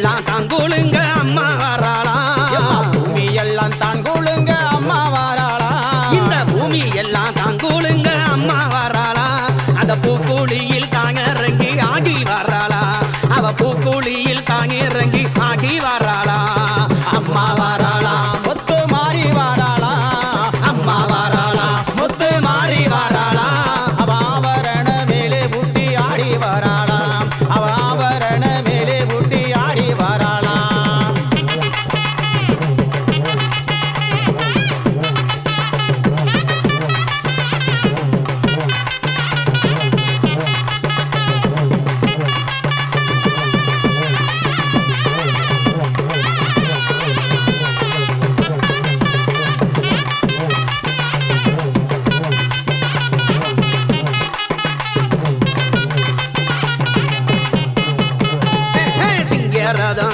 எல்லாம் தாங்கூளுங்க agarrada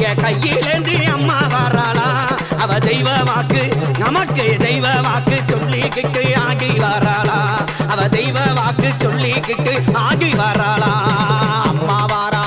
கைய கையிலேந்து அம்மா வராளா? அவ தெய்வ வாக்கு நமக்கு தெய்வ வாக்கு சொல்லி கிட்டு ஆகி வராளா? அவ தெய்வ வாக்கு சொல்லி கிட்டு ஆகி வராளா? அம்மா வாரா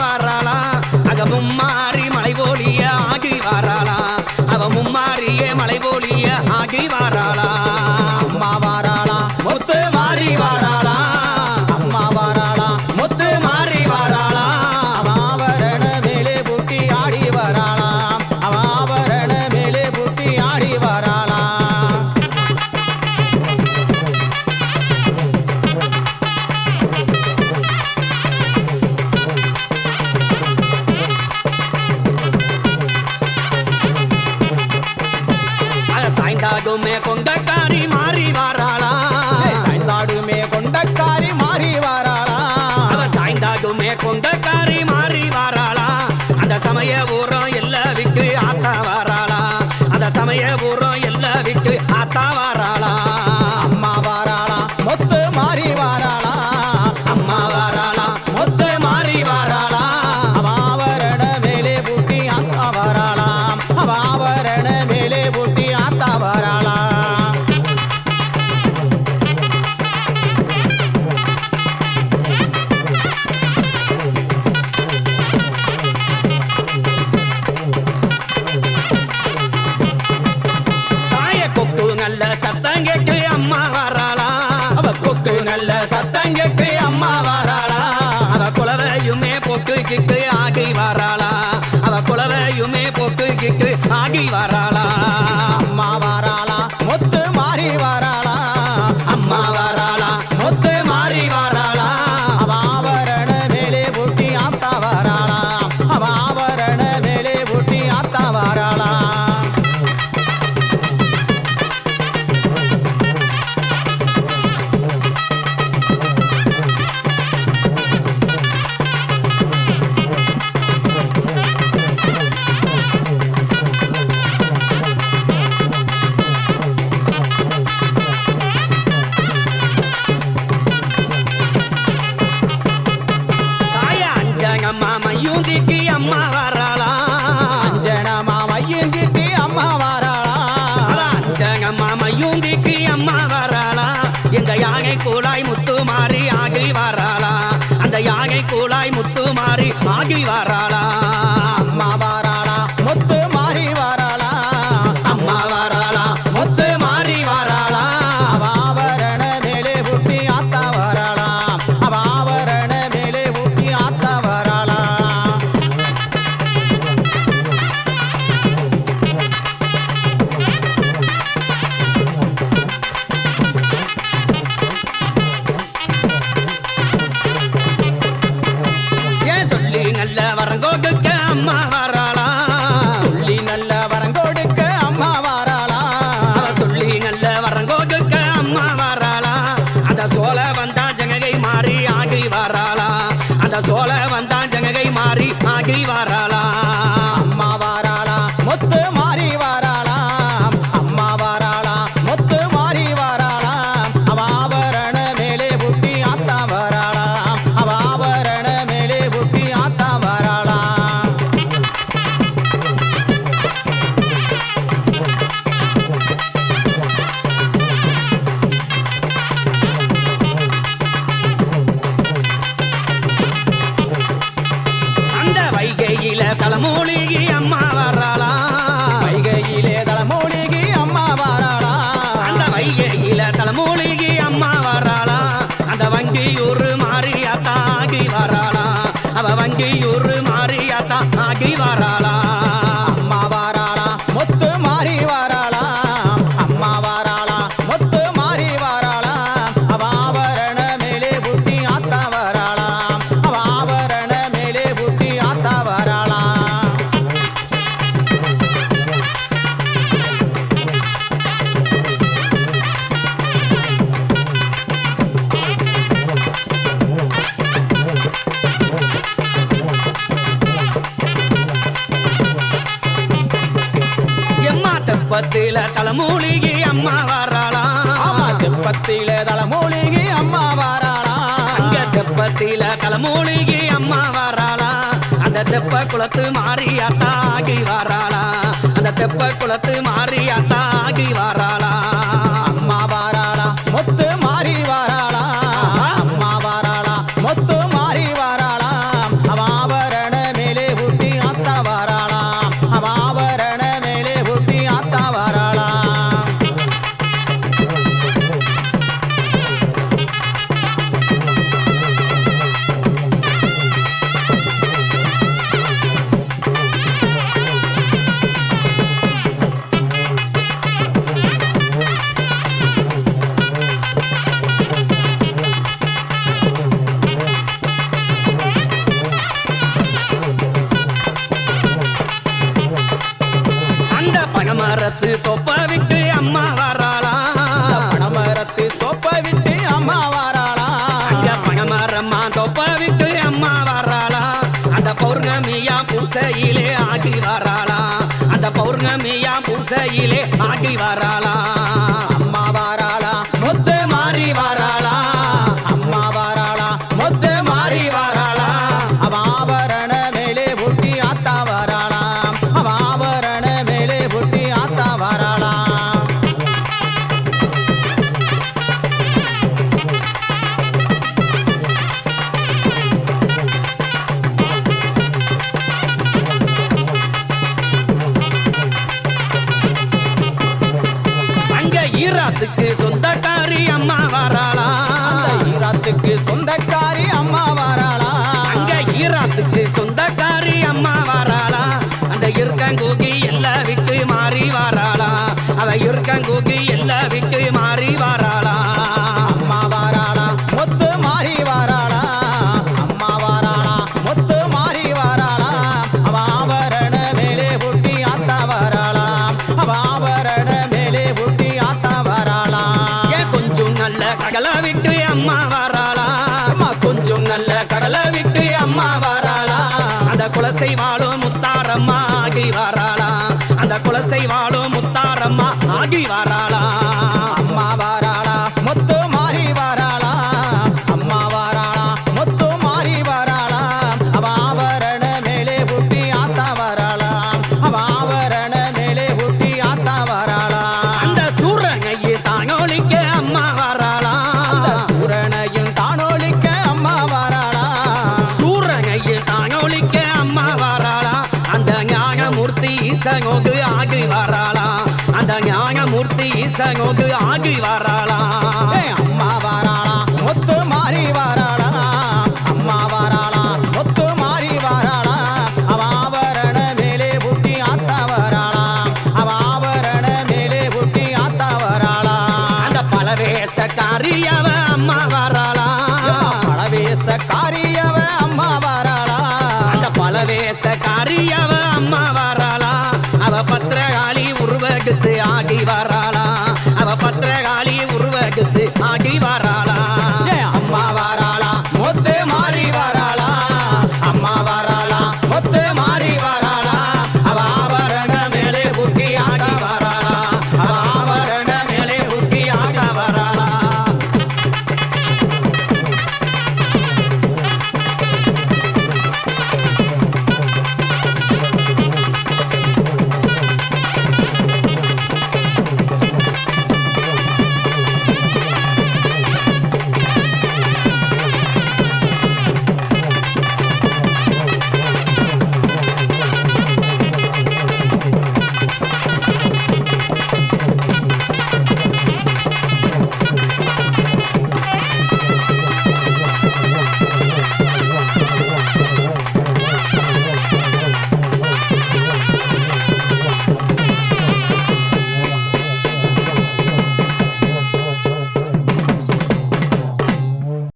வாராளா அக மும்மாறி மலை போலிய ஆகி வாராளா அவ மும்மாறிய மலை போலிய ஆகி வாராளா சாய்ந்தாடுமே கொண்டக்காரி மாறி வாராளா? சாய்ந்தாடுமே கொண்டக்காரி மாறி வாராளா? அவ சாய்ந்தாடுமே கொண்டக்காரி மாறி வாராளா? அந்த சமய ஊரம் எல்லா விட்டு ஆத்தா வாராளா? அந்த சமய ஊரம் எல்லா விட்டு ஆத்தா வாரா Aguilar. தெப்பத்தில தலைமூலிகி அம்மா வாராளாம். ஆமா தெப்பத்தில தலைமூலிகி அம்மா வாராளாம். அங்க தெப்பத்தில தலைமூலிகி அம்மா வாராளாம். அந்த தெப்ப குளத்து மாறியாத்தாகி வாராளாம். அந்த தெப்ப குளத்து மாறியாத்தாகி வாராளாம். வம்சையிலே ஆடி வரலாம்